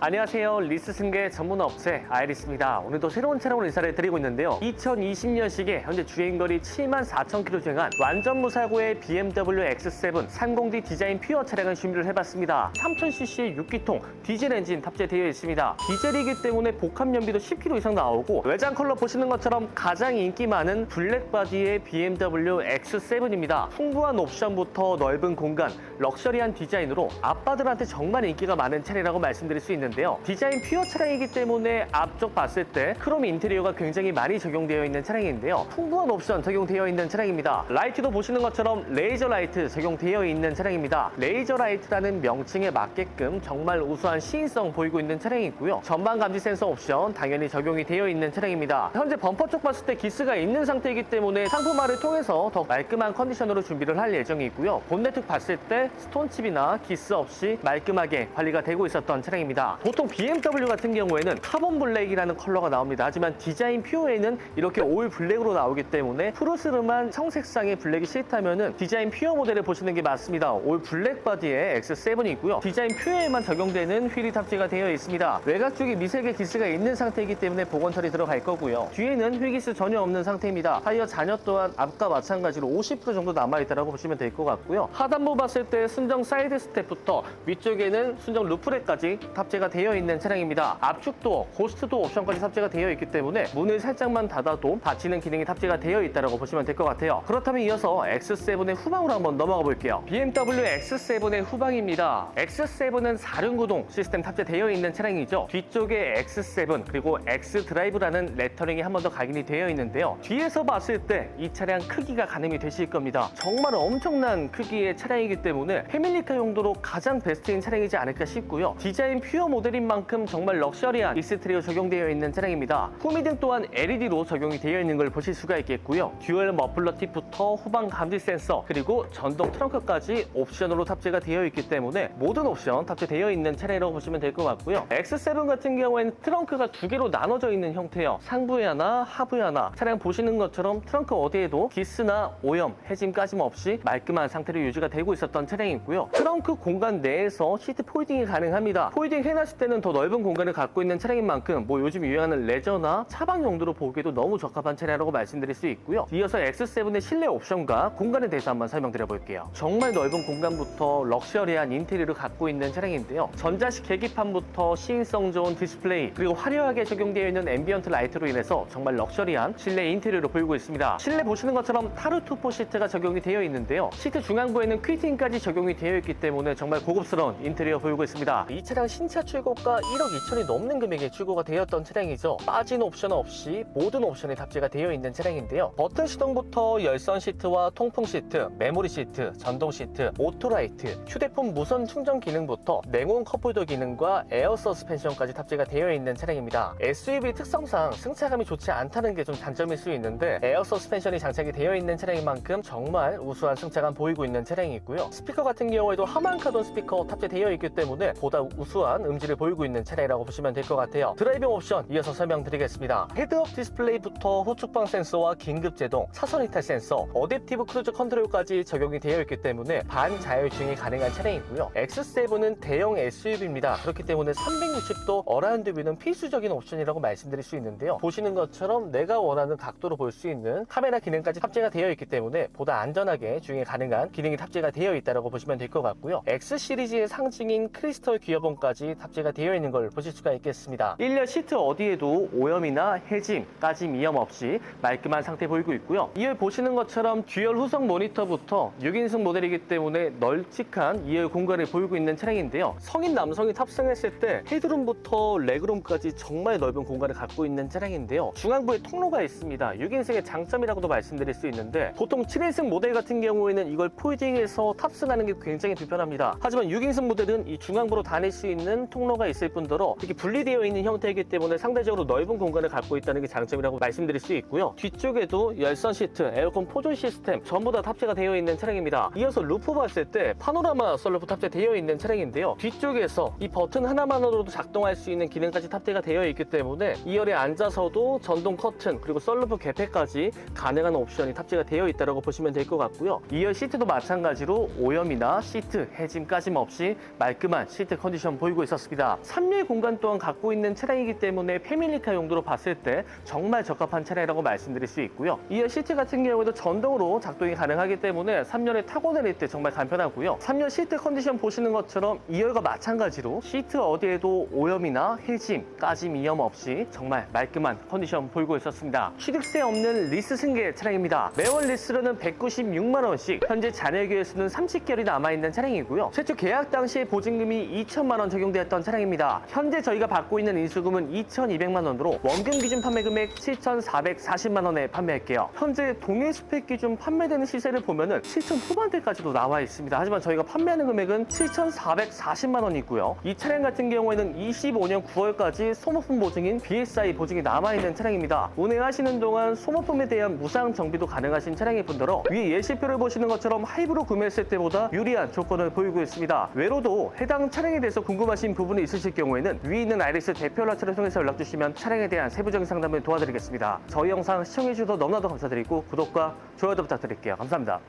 안녕하세요. 리스 승계 전문 업체 아이리스입니다. 오늘도 새로운 차량으로 인사를 드리고 있는데요. 2020년식에 현재 주행거리 7만 4천 킬로 주행한 완전 무사고의 BMW X7 30D 디자인 퓨어 차량을 준비를 해봤습니다. 3000cc 6기통 디젤 엔진 탑재되어 있습니다. 디젤이기 때문에 복합 연비도 10km 이상 나오고 외장 컬러 보시는 것처럼 가장 인기 많은 블랙 바디의 BMW X7입니다. 풍부한 옵션부터 넓은 공간, 럭셔리한 디자인으로 아빠들한테 정말 인기가 많은 차량이라고 말씀드릴 수 있는 데요. 디자인 퓨어 차량이기 때문에 앞쪽 봤을 때 크롬 인테리어가 굉장히 많이 적용되어 있는 차량인데요. 풍부한 옵션 적용되어 있는 차량입니다. 라이트도 보시는 것처럼 레이저 라이트 적용되어 있는 차량입니다. 레이저 라이트라는 명칭에 맞게끔 정말 우수한 시인성 보이고 있는 차량이고요. 전방 감지 센서 옵션 당연히 적용이 되어 있는 차량입니다. 현재 범퍼 쪽 봤을 때 기스가 있는 상태이기 때문에 상품화를 통해서 더 깔끔한 컨디션으로 준비를 할 예정이고요. 본네트 봤을 때 스톤칩이나 기스 없이 말끔하게 관리가 되고 있었던 차량입니다. 보통 BMW 같은 경우에는 카본 블랙이라는 컬러가 나옵니다. 하지만 디자인 퓨어에는 이렇게 올 블랙으로 나오기 때문에 푸르스름한 청색상의 블랙이 싫다면은 디자인 퓨어 모델을 보시는 게 맞습니다. 올 블랙 바디의 X7이고요. 디자인 퓨어에만 적용되는 휠이 탑재가 되어 있습니다. 외곽 쪽에 미세계 기스가 있는 상태이기 때문에 보건 처리 들어갈 거고요. 뒤에는 휠기스 전혀 없는 상태입니다. 타이어 잔여 또한 앞과 마찬가지로 50% 정도 남아있다고 보시면 될 것 같고요. 하단부 봤을 때 순정 사이드 스텝부터 위쪽에는 순정 루프렉까지 탑재가 되어 있는 차량입니다. 압축도, 고스트도 옵션까지 탑재가 되어 있기 때문에 문을 살짝만 닫아도 닫히는 기능이 탑재가 되어 있다고 보시면 될 것 같아요. 그렇다면 이어서 X7의 후방으로 한번 넘어가 볼게요. BMW X7의 후방입니다. X7은 4륜 구동 시스템 탑재되어 있는 차량이죠. 뒤쪽에 X7 그리고 X 드라이브라는 레터링이 한 번 더 각인이 되어 있는데요. 뒤에서 봤을 때 이 차량 크기가 가늠이 되실 겁니다. 정말 엄청난 크기의 차량이기 때문에 패밀리카 용도로 가장 베스트인 차량이지 않을까 싶고요. 디자인 퓨어 모 모델인 만큼 정말 럭셔리한 익스트리오 적용되어 있는 차량입니다. 후미등 또한 LED로 적용이 되어 있는 걸 보실 수가 있겠고요. 듀얼 머플러 팁부터 후방 감지 센서 그리고 전동 트렁크까지 옵션으로 탑재가 되어 있기 때문에 모든 옵션 탑재되어 있는 차량이라고 보시면 될 것 같고요. X7 같은 경우에는 트렁크가 두 개로 나눠져 있는 형태요. 상부에 하나, 하부에 하나. 차량 보시는 것처럼 트렁크 어디에도 기스나 오염, 해짐 까짐 없이 말끔한 상태로 유지가 되고 있었던 차량이고요. 트렁크 공간 내에서 시트 포이딩이 가능합니다. 포이딩 해나 10대는 더 넓은 공간을 갖고 있는 차량인 만큼 뭐 요즘 유행하는 레저나 차박 용도로 보기에도 너무 적합한 차량이라고 말씀드릴 수 있고요. 이어서 X7의 실내 옵션과 공간에 대해서 한번 설명드려 볼게요. 정말 넓은 공간부터 럭셔리한 인테리어를 갖고 있는 차량인데요. 전자식 계기판부터 시인성 좋은 디스플레이 그리고 화려하게 적용되어 있는 앰비언트 라이트로 인해서 정말 럭셔리한 실내 인테리어를 보이고 있습니다. 실내 보시는 것처럼 타르 투포 시트가 적용이 되어 있는데요. 시트 중앙부에는 퀴팅까지 적용이 되어 있기 때문에 정말 고급스러운 인테리어 보이고 있습니다. 이 차량 신차 출 출고가 1억 2천이 넘는 금액에 출고가 되었던 차량이죠. 빠진 옵션 없이 모든 옵션이 탑재가 되어 있는 차량인데요. 버튼 시동부터 열선 시트와 통풍 시트, 메모리 시트, 전동 시트, 오토라이트, 휴대폰 무선 충전 기능부터 냉온 컵홀더 기능과 에어 서스펜션까지 탑재가 되어 있는 차량입니다. SUV 특성상 승차감이 좋지 않다는 게 좀 단점일 수 있는데 에어 서스펜션이 장착이 되어 있는 차량인 만큼 정말 우수한 승차감 보이고 있는 차량이고요. 스피커 같은 경우에도 하만카돈 스피커 탑재되어 있기 때문에 보다 우수한 음 질을 보이고 있는 차량이라고 보시면 될 것 같아요. 드라이빙 옵션 이어서 설명드리겠습니다. 헤드업 디스플레이부터 후측방 센서와 긴급 제동, 사선 이탈 센서, 어댑티브 크루즈 컨트롤까지 적용이 되어 있기 때문에 반자율 주행이 가능한 차량이고요. X7은 대형 SUV입니다. 그렇기 때문에 360도 어라운드 뷰는 필수적인 옵션이라고 말씀드릴 수 있는데요. 보시는 것처럼 내가 원하는 각도로 볼 수 있는 카메라 기능까지 탑재가 되어 있기 때문에 보다 안전하게 주행이 가능한 기능이 탑재가 되어 있다고 보시면 될 것 같고요. X 시리즈의 상징인 크리스털 기어봉까지 탑 재가 되어 있는 걸 보실 수가 있겠습니다. 1열 시트 어디에도 오염이나 해짐, 까짐 위험 없이 말끔한 상태 보이고 있고요. 2열 보시는 것처럼 듀얼 후성 모니터부터 6인승 모델이기 때문에 널찍한 2열 공간을 보이고 있는 차량인데요. 성인 남성이 탑승했을 때 헤드룸부터 레그룸까지 정말 넓은 공간을 갖고 있는 차량인데요. 중앙부에 통로가 있습니다. 6인승의 장점이라고도 말씀드릴 수 있는데 보통 7인승 모델 같은 경우에는 이걸 폴딩해서 탑승하는 게 굉장히 불편합니다. 하지만 6인승 모델은 이 중앙부로 다닐 수 있는 통로가 있을 뿐더러 이렇게 분리되어 있는 형태이기 때문에 상대적으로 넓은 공간을 갖고 있다는 게 장점이라고 말씀드릴 수 있고요. 뒤쪽에도 열선 시트, 에어컨 포존 시스템 전부 다 탑재가 되어 있는 차량입니다. 이어서 루프 봤을 때 파노라마 썰루프 탑재되어 있는 차량인데요. 뒤쪽에서 이 버튼 하나만으로도 작동할 수 있는 기능까지 탑재가 되어 있기 때문에 2열에 앉아서도 전동 커튼 그리고 썰루프 개폐까지 가능한 옵션이 탑재가 되어 있다고 보시면 될 것 같고요. 2열 시트도 마찬가지로 오염이나 시트 해짐까지 없이 말끔한 시트 컨디션 보이고 있었습니다. 있습니다. 3년 공간 동안 갖고 있는 차량이기 때문에 패밀리카 용도로 봤을 때 정말 적합한 차량이라고 말씀드릴 수 있고요. 이어 시트 같은 경우에도 전동으로 작동이 가능하기 때문에 3년에 타고 내릴 때 정말 간편하고요. 3년 시트 컨디션 보시는 것처럼 2열과 마찬가지로 시트 어디에도 오염이나 해짐, 까짐 이염 없이 정말 말끔한 컨디션 보이고 있었습니다. 취득세 없는 리스 승계 차량입니다. 매월 리스로는 196만 원씩, 현재 잔여기에서는 30개월이 남아있는 차량이고요. 최초 계약 당시에 보증금이 2천만 원 적용되었던 차량입니다. 현재 저희가 받고 있는 인수금은 2,200만 원으로 원금 기준 판매 금액 7,440만 원에 판매할게요. 현재 동일 스펙 기준 판매되는 시세를 보면은 7천 후반대까지도 나와 있습니다. 하지만 저희가 판매하는 금액은 7,440만 원이고요. 이 차량 같은 경우에는 25년 9월까지 소모품 보증인 BSI 보증이 남아 있는 차량입니다. 운행하시는 동안 소모품에 대한 무상 정비도 가능하신 차량일 뿐더러 위에 예시표를 보시는 것처럼 하이브로 구매했을 때보다 유리한 조건을 보이고 있습니다. 외로도 해당 차량에 대해서 궁금하신 부분 이 있으실 경우에는 위에 있는 아이리스 대표 연락처를 통해서 연락 주시면 차량에 대한 세부적인 상담을 도와드리겠습니다. 저희 영상 시청해주셔서 너무나도 감사드리고 구독과 좋아요도 부탁드릴게요. 감사합니다.